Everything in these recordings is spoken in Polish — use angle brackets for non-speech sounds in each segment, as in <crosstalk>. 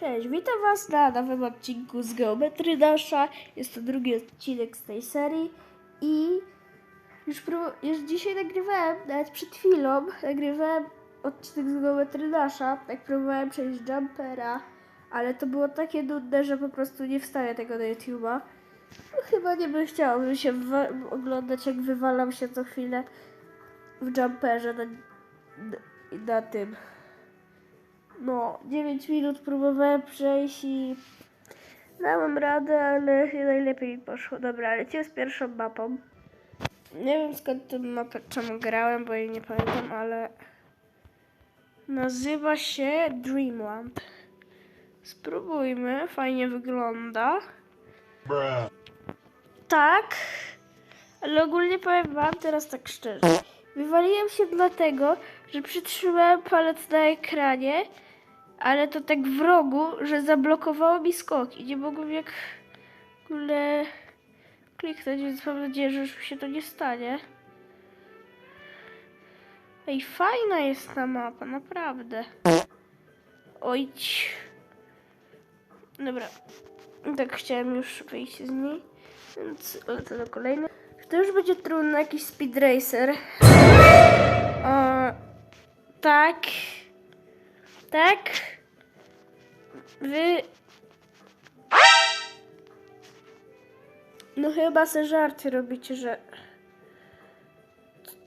Cześć, witam Was na nowym odcinku z Geometry Dasha. Jest to drugi odcinek z tej serii i już, już dzisiaj nagrywałem, nawet przed chwilą nagrywałem odcinek z Geometry Dasha. Tak próbowałem przejść jumpera, ale to było takie nudne, że po prostu nie wstawię tego na YouTube'a. No, chyba nie bym chciał bym się oglądać jak wywalam się co chwilę w jumperze na, na, na tym. No, 9 minut próbowałem przejść i dałem radę, ale najlepiej mi poszło. Dobra, lecimy z pierwszą mapą. Nie wiem skąd tę mapę, czemu grałem, bo jej nie pamiętam, ale nazywa się Dreamland. Spróbujmy, fajnie wygląda. Bruh. Tak, ale ogólnie powiem wam teraz tak szczerze. Wywaliłem się dlatego, że przytrzymałem palec na ekranie, ale to tak w rogu, że zablokowało mi skok i nie mogłem jak w ogóle kliknąć, więc mam nadzieję, że już się to nie stanie. Ej, fajna jest ta mapa, naprawdę. Ojć. Dobra. Tak chciałem już wyjść z niej. Więc lecę do kolejny. To już będzie trudny jakiś speed racer. O, tak. Tak. Wy. No chyba se żarty robicie, że.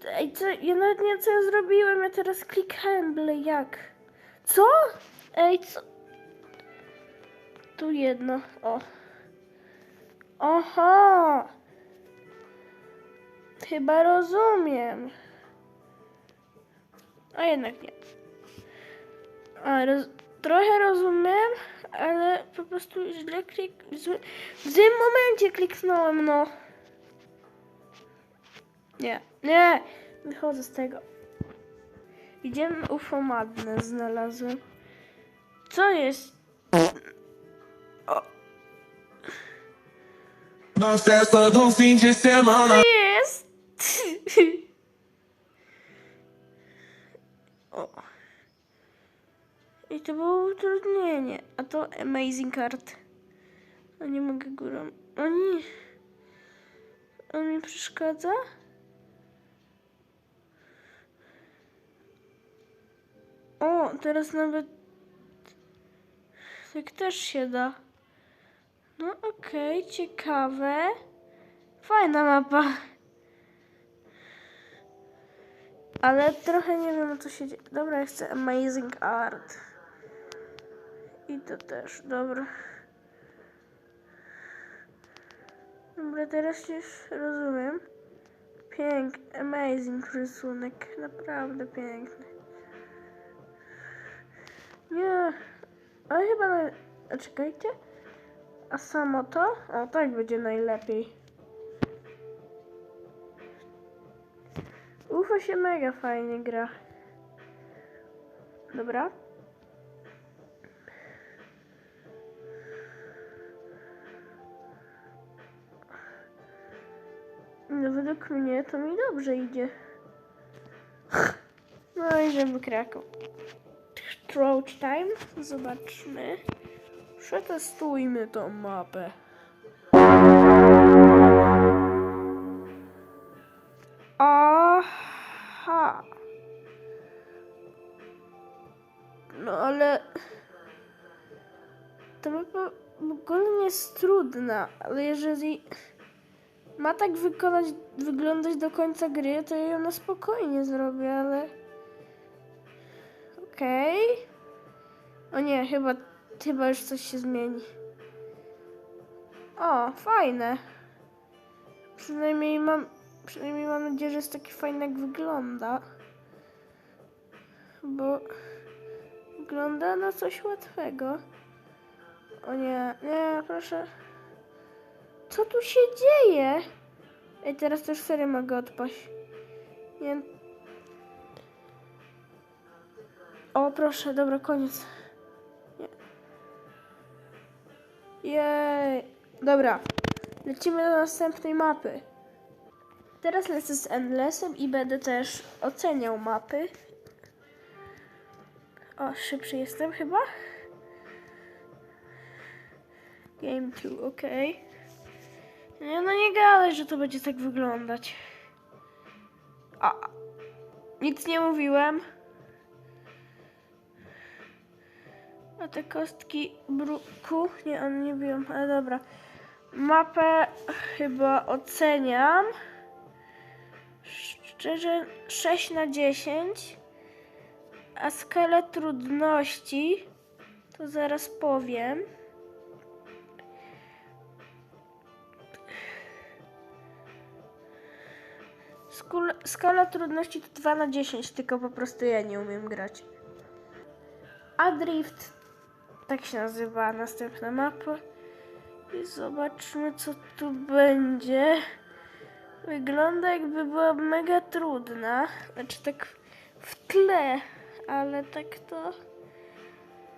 Ej, co? Ja nawet nie wiem, co ja zrobiłem. Ja teraz klikałem, byle jak. Co? Ej, co? Tu jedno. O. Oho! Chyba rozumiem. A jednak nie. A, roz, trochę rozumiem, ale po prostu źle klik... W, złym- w złym momencie kliknąłem, no. Nie, nie! Wychodzę z tego. Idziemy UFO Madne znalazłem. Co jest? O, semana. jest! <laughs> o. I to było utrudnienie. A to Amazing Art. A nie mogę górą. O nie. On mi przeszkadza? O, teraz nawet tak też się da. No okej, ciekawe. Fajna mapa. Ale trochę nie wiem co się dzieje. Dobra, chcę Amazing Art. I to też, dobra. Dobra, teraz już rozumiem. Piękny, amazing rysunek. Naprawdę piękny. Nie. Ale chyba... Na... A czekajcie. A samo to? O, tak będzie najlepiej. UFO się mega fajnie gra. Dobra. Według mnie to mi dobrze idzie. No i żeby Kraków. Troll time. Zobaczmy. Przetestujmy tą mapę. Aha. No ale... Ta mapa w ogóle nie jest trudna, ale jeżeli ma tak wykonać, wyglądać do końca gry, to ja ją na spokojnie zrobię, ale... Okej. O nie, chyba, chyba już coś się zmieni. O, fajne. Przynajmniej mam, przynajmniej mam nadzieję, że jest taki fajny jak wygląda. Bo wygląda na coś łatwego. O nie, nie, proszę. Co tu się dzieje? Ej, teraz też serio mogę odpaść. Nie. O, proszę, dobra, koniec. Nie. Jej. Dobra. Lecimy do następnej mapy. Teraz lecę z Endlessem i będę też oceniał mapy. O, szybszy jestem chyba. Game 2, okej. Nie, no nie gadaj, że to będzie tak wyglądać. A, nic nie mówiłem. A te kostki bruku, nie, one nie biją, ale dobra. Mapę chyba oceniam. Szczerze 6 na 10. A skalę trudności to zaraz powiem. Skala trudności to 2 na 10, tylko po prostu ja nie umiem grać. A Drift, tak się nazywa następna mapa. I zobaczmy co tu będzie. Wygląda jakby była mega trudna. Znaczy tak w tle, ale tak to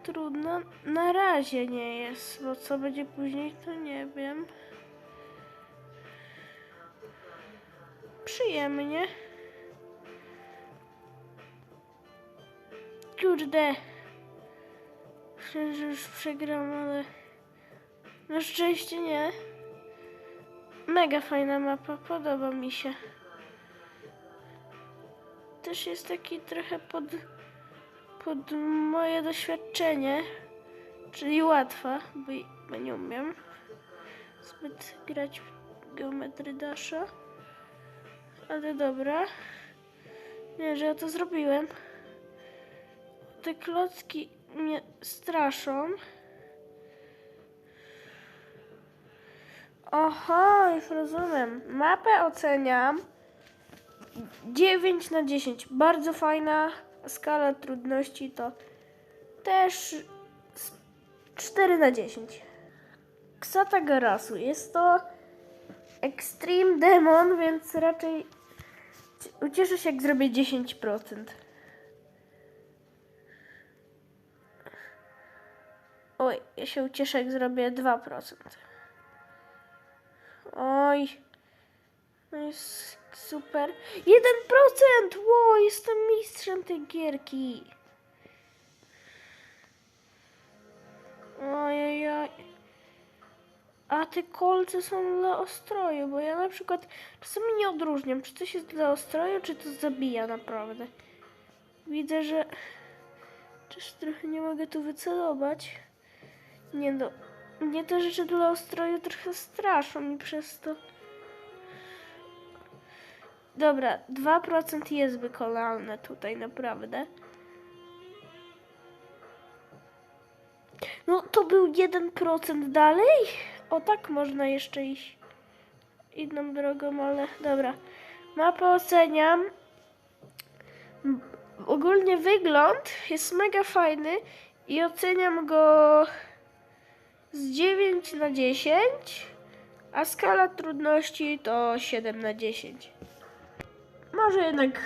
trudno na razie nie jest, bo co będzie później to nie wiem. Przyjemnie. Kurde. Myślę, że już przegram, ale na szczęście nie. Mega fajna mapa, podoba mi się. Też jest taki trochę pod, pod moje doświadczenie, czyli łatwa, bo, nie umiem zbyt grać w geometry Dasha. Ale dobra. Nie, że ja to zrobiłem. Te klocki mnie straszą. Oho, już rozumiem. Mapę oceniam 9 na 10. Bardzo fajna. Skala trudności to też s- 4 na 10. Ksata Garasu. Jest to Extreme Demon, więc raczej ucieszę się jak zrobię 10%. Oj, ja się ucieszę jak zrobię 2%. Oj. No jest super. 1%! Ło, jestem mistrzem tej gierki. Ojej. A te kolce są dla ostroju, bo ja na przykład czasami nie odróżniam, czy coś jest dla ostroju, czy to zabija naprawdę. Widzę, że też trochę nie mogę tu wycelować. Nie no, mnie te rzeczy dla ostroju trochę straszą i przez to... Dobra, 2% jest wykonalne tutaj, naprawdę. No, to był 1% dalej? O, tak można jeszcze iść inną drogą, ale dobra. Mapę oceniam. Ogólnie wygląd jest mega fajny i oceniam go z 9 na 10, a skala trudności to 7 na 10. Może jednak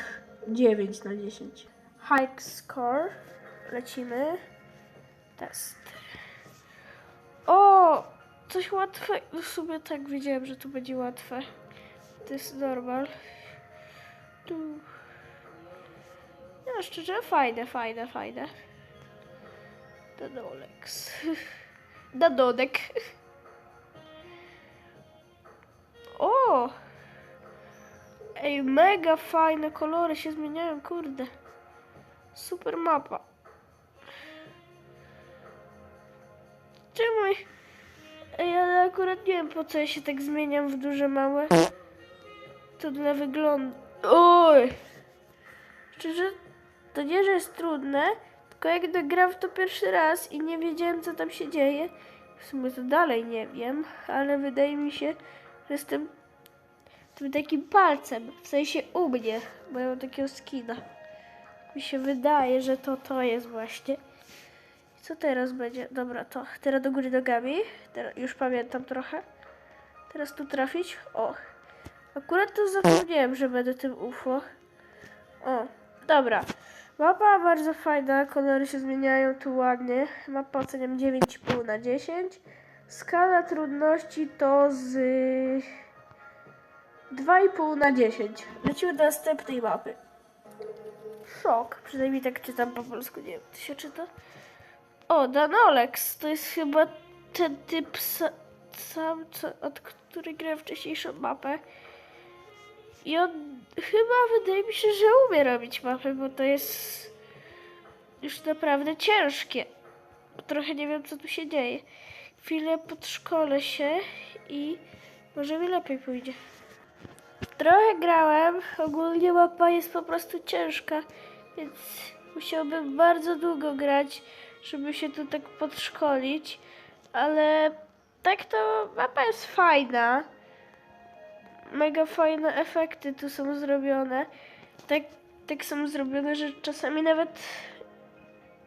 9 na 10. High score. Lecimy. Test. O! Coś łatwe. W sumie tak wiedziałem, że to będzie łatwe. To jest normal. Tu. No szczerze, fajne, fajne, fajne. Dadolex. <laughs> Dadodek. <laughs> O! Ej, mega fajne kolory się zmieniają, kurde. Super mapa. Czemu? Ej, ale akurat nie wiem po co ja się tak zmieniam w duże, małe. To dla wyglądu. Oj! Szczerze, to nie, że jest trudne, tylko jak dogram to pierwszy raz i nie wiedziałem co tam się dzieje. W sumie to dalej nie wiem, ale wydaje mi się, że jestem tym takim palcem, w sensie u mnie, bo ja mam takiego skina. Mi się wydaje, że to to jest właśnie. Co teraz będzie? Dobra, to teraz do góry nogami. Teraz już pamiętam trochę. Teraz tu trafić. O. Akurat to zapomniałem, że będę tym UFO. O, dobra. Mapa bardzo fajna, kolory się zmieniają tu ładnie. Mapa oceniam 9,5 na 10. Skala trudności to z 2,5 na 10. Lecimy do następnej mapy. Szok, przynajmniej tak czytam po polsku, nie wiem, czy się czyta. O, Danolex, to jest chyba ten typ sa, sam, co, od który grałem wcześniejszą mapę. I on chyba wydaje mi się, że umie robić mapy, bo to jest już naprawdę ciężkie. Trochę nie wiem, co tu się dzieje. Chwilę podszkolę się i może mi lepiej pójdzie. Trochę grałem, ogólnie mapa jest po prostu ciężka, więc musiałbym bardzo długo grać, żeby się tu tak podszkolić, ale tak to mapa jest fajna. Mega fajne efekty tu są zrobione. Tak, tak są zrobione, że czasami nawet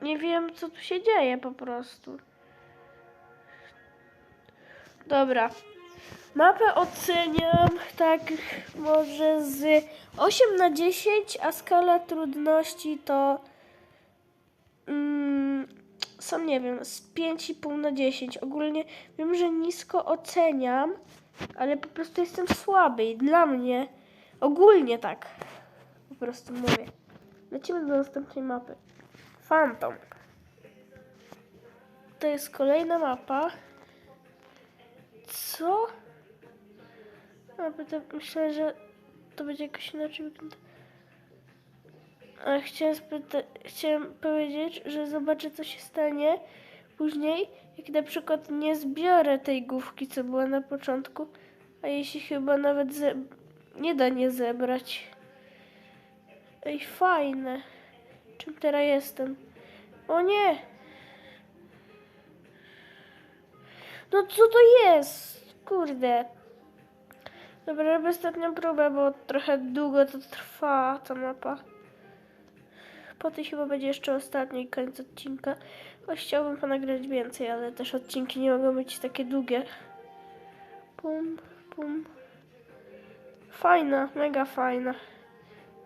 nie wiem, co tu się dzieje po prostu. Dobra. Mapę oceniam tak może z 8 na 10, a skala trudności to są nie wiem, z 5,5 na 10. Ogólnie wiem, że nisko oceniam, ale po prostu jestem słaby i dla mnie ogólnie tak. Po prostu mówię. Lecimy do następnej mapy. Phantom. To jest kolejna mapa. Co? Myślę, że to będzie jakoś inaczej wyglądać. Ale chciałem, chciałem powiedzieć, że zobaczę, co się stanie później, jak na przykład nie zbiorę tej główki, co była na początku, a jeśli chyba nawet nie da nie zebrać. Ej, fajne. Czym teraz jestem? O nie! No co to jest? Kurde. Dobra, robię ostatnią próbę, bo trochę długo to trwa ta mapa. Po tej chyba będzie jeszcze ostatni koniec odcinka. Choć chciałbym ponagrać więcej, ale też odcinki nie mogą być takie długie. Pum, pum. Fajna, mega fajna.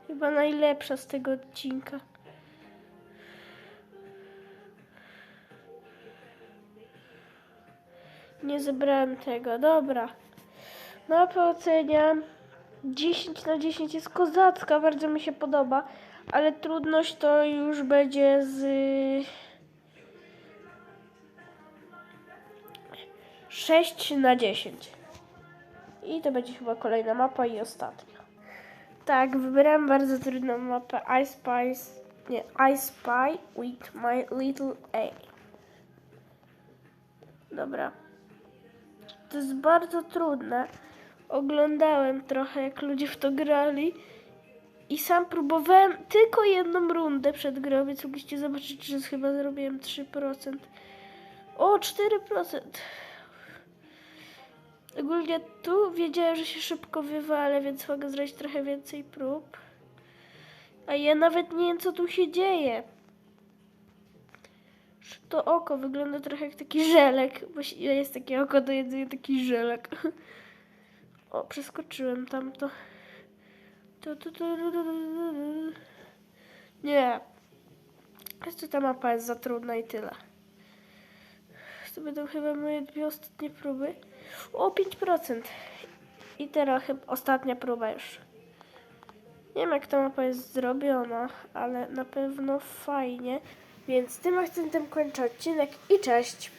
Chyba najlepsza z tego odcinka. Nie zebrałem tego, dobra. Mapę oceniam 10 na 10 jest kozacka, bardzo mi się podoba, ale trudność to już będzie z 6 na 10. I to będzie chyba kolejna mapa i ostatnia. Tak, wybrałem bardzo trudną mapę I Spy, nie, I Spy with my little A. Dobra. To jest bardzo trudne. Oglądałem trochę, jak ludzie w to grali. I sam próbowałem tylko jedną rundę przed grą, więc mogliście zobaczyć, że chyba zrobiłem 3%. O, 4%. Ogólnie tu wiedziałem, że się szybko wywalę, więc mogę zrobić trochę więcej prób. A ja nawet nie wiem, co tu się dzieje. To oko wygląda trochę jak taki żelek, się- jest takie oko do jedzenia, taki żelek. <laughs> O, przeskoczyłem tamto. Tu, tu, tu, tu, tu, tu, tu. Nie. Prostu ta mapa jest za trudna i tyle. To będą chyba moje dwie ostatnie próby. O, 5%. I teraz chyba ostatnia próba już. Nie wiem jak ta mapa jest zrobiona, ale na pewno fajnie. Więc tym akcentem kończę odcinek i cześć.